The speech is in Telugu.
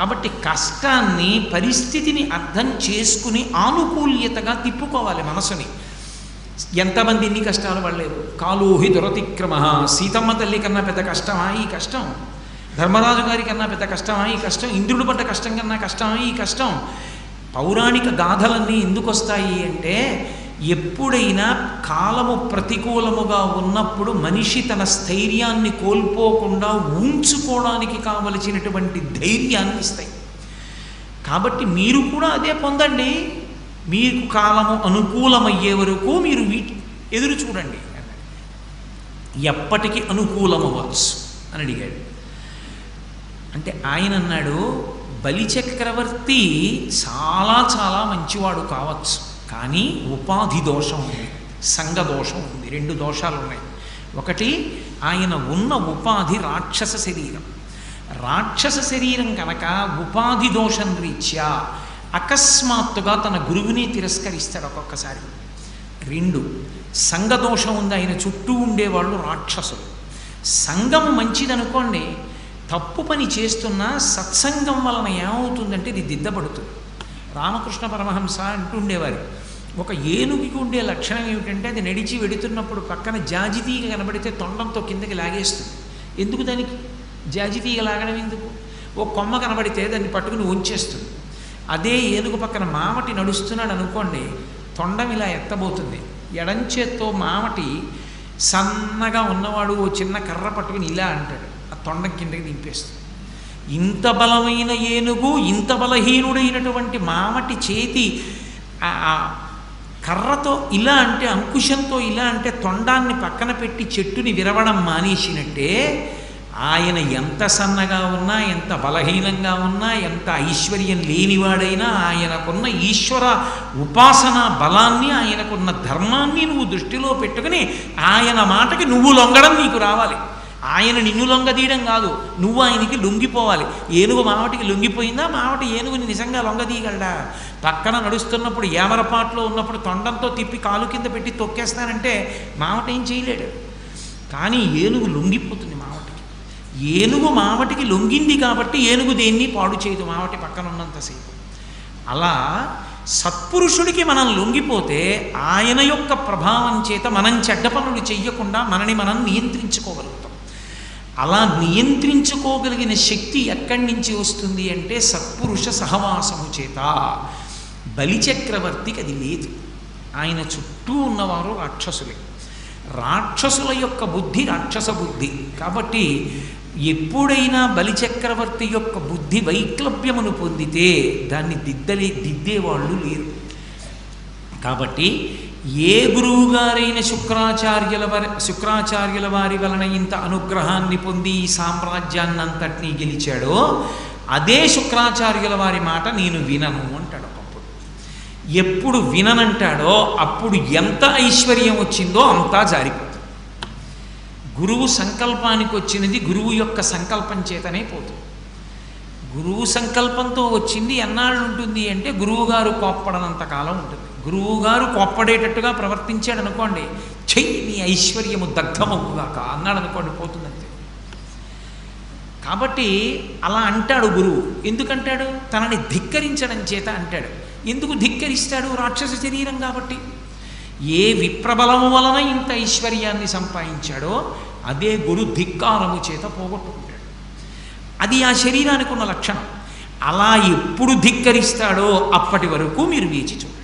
కాబట్టి కష్టాన్ని పరిస్థితిని అర్థం చేసుకుని ఆనుకూల్యతగా తిప్పుకోవాలి మనసుని. ఎంతమంది ఇన్ని కష్టాలు పడలేదు? కాలోహి దురతిక్రమ. సీతమ్మ తల్లి కన్నా పెద్ద కష్టమా ఈ కష్టం? ధర్మరాజు గారి కన్నా పెద్ద కష్టమా ఈ కష్టం? ఇంద్రుడు పడ్డ కష్టం కన్నా కష్టమా ఈ కష్టం? పౌరాణిక గాథలన్నీ ఎందుకు వస్తాయి అంటే ఎప్పుడైనా కాలము ప్రతికూలముగా ఉన్నప్పుడు మనిషి తన స్థైర్యాన్ని కోల్పోకుండా ఉంచుకోవడానికి కావలసినటువంటి ధైర్యాన్ని ఇస్తాయి. కాబట్టి మీరు కూడా అదే పొందండి. మీకు కాలము అనుకూలమయ్యే వరకు మీరు ఎదురు చూడండి. ఎప్పటికీ అనుకూలమవ్వచ్చు అని అడిగాడు. అంటే ఆయన అన్నాడు బలిచక్రవర్తి చాలా చాలా మంచివాడు కావచ్చు. కానీ ఉపాధి దోషం ఉంది సంఘ దోషం ఉంది రెండు దోషాలు ఉన్నాయి. ఒకటి ఆయన ఉన్న ఉపాధి రాక్షస శరీరం. రాక్షస శరీరం కనుక ఉపాధి దోషం రీత్యా అకస్మాత్తుగా తన గురువుని తిరస్కరిస్తాడు ఒక్కొక్కసారి. రెండు సంఘదోషం ఉంది ఆయన చుట్టూ ఉండేవాళ్ళు రాక్షసులు. సంఘం మంచిదనుకోండి తప్పు పని చేస్తున్నా సత్సంగం వలన ఏమవుతుందంటే ఇది దిద్దపడుతుంది రామకృష్ణ పరమహంస అంటుండేవారు ఒక ఏనుగుకి ఉండే లక్షణం ఏమిటంటే అది నడిచి వెడుతున్నప్పుడు పక్కన జాజితీగ కనబడితే తొండంతో కిందకి లాగేస్తుంది. ఎందుకు దానికి? జాజితీగ లాగడం ఎందుకు? ఓ కొమ్మ కనబడితే దాన్ని పట్టుకుని ఉంచేస్తుంది. అదే ఏనుగు పక్కన మామటి నడుస్తున్నాడు అనుకోండి తొండం ఇలా ఎత్తబోతుంది. ఎడంచేత్తో మామటి సన్నగా ఉన్నవాడు ఓ చిన్న కర్ర పట్టుకుని ఇలా అంటాడు. ఆ తొండం కిందకి దింపేస్తుంది. ఇంత బలమైన ఏనుగు ఇంత బలహీనుడైనటువంటి మామటి చేతి కర్రతో ఇలా అంటే అంకుశంతో ఇలా అంటే తొండాన్ని పక్కన పెట్టి చెట్టుని విరవడం మానేసినట్టే ఆయన ఎంత సన్నగా ఉన్నా ఎంత బలహీనంగా ఉన్నా ఎంత ఐశ్వర్యం లేనివాడైనా ఆయనకున్న ఈశ్వర ఉపాసన బలాన్ని ఆయనకున్న ధర్మాన్ని నువ్వు దృష్టిలో పెట్టుకుని ఆయన మాటకి నువ్వు లొంగడం నీకు రావాలి. ఆయన నిన్ను లొంగదీయడం కాదు నువ్వు ఆయనకి లొంగిపోవాలి. ఏనుగు మావటికి లొంగిపోయిందా? మావటి ఏనుగుని నిజంగా లొంగదీయగలడా పక్కన నడుస్తున్నప్పుడు ఏమరపాట్లో ఉన్నప్పుడు తొండంతో తిప్పి కాలు కింద పెట్టి తొక్కేస్తానంటే మావట ఏం చేయలేడు. కానీ ఏనుగు లొంగిపోతుంది మావటికి. ఏనుగు మావటికి లొంగింది కాబట్టి ఏనుగు దేన్ని పాడు చేయదు మావటి పక్కన ఉన్నంతసేపు అలా సత్పురుషుడికి మనం లొంగిపోతే ఆయన యొక్క ప్రభావం చేత మనం చెడ్డ పనులు చెయ్యకుండా మనని మనం నియంత్రించుకోగలుగుతాం. అలా నియంత్రించుకోగలిగిన శక్తి ఎక్కడి నుంచి వస్తుంది అంటే సత్పురుష సహవాసము చేత. బలిచక్రవర్తికి అది లేదు. ఆయన చుట్టూ ఉన్నవారు రాక్షసులే. రాక్షసుల యొక్క బుద్ధి రాక్షస బుద్ధి. కాబట్టి ఎప్పుడైనా బలిచక్రవర్తి యొక్క బుద్ధి వైక్లభ్యమును పొందితే దాన్ని దిద్దలే దిద్దేవాళ్ళు లేరు. కాబట్టి ఏ గురువు గారైన శుక్రాచార్యుల వారి శుక్రాచార్యుల వారి వలన ఇంత అనుగ్రహాన్ని పొంది ఈ సామ్రాజ్యాన్నంతటినీ గెలిచాడో అదే శుక్రాచార్యుల వారి మాట నేను వినను అంటాడు ఒకప్పుడు ఎప్పుడు విననంటాడో అప్పుడు ఎంత ఐశ్వర్యం వచ్చిందో అంతా జారిపోతుంది. గురువు సంకల్పానికి వచ్చినది గురువు యొక్క సంకల్పం చేతనే పోతుంది. గురువు సంకల్పంతో వచ్చింది ఎన్నాళ్ళు ఉంటుంది అంటే గురువుగారు కోప్పడనంత కాలం ఉంటుంది. గురువుగారు కోప్పడేటట్టుగా ప్రవర్తించాడు అనుకోండి చెయ్యి నీ ఐశ్వర్యము దగ్ధమవుగాక అన్నాడు అనుకోండి పోతుందంతే. కాబట్టి అలా అంటాడు గురువు. ఎందుకంటాడు? తనని ధిక్కరించడం చేత అంటాడు. ఎందుకు ధిక్కరిస్తాడు రాక్షస శరీరం కాబట్టి? ఏ విప్రబలము వలన ఇంత ఐశ్వర్యాన్ని సంపాదించాడో అదే గురు ధిక్కారము చేత పోగొట్టుకుంటాడు. అది ఆ శరీరానికి ఉన్న లక్షణం. అలా ఎప్పుడు ధిక్కరిస్తాడో అప్పటి వరకు మీరు వేచి చూడండి.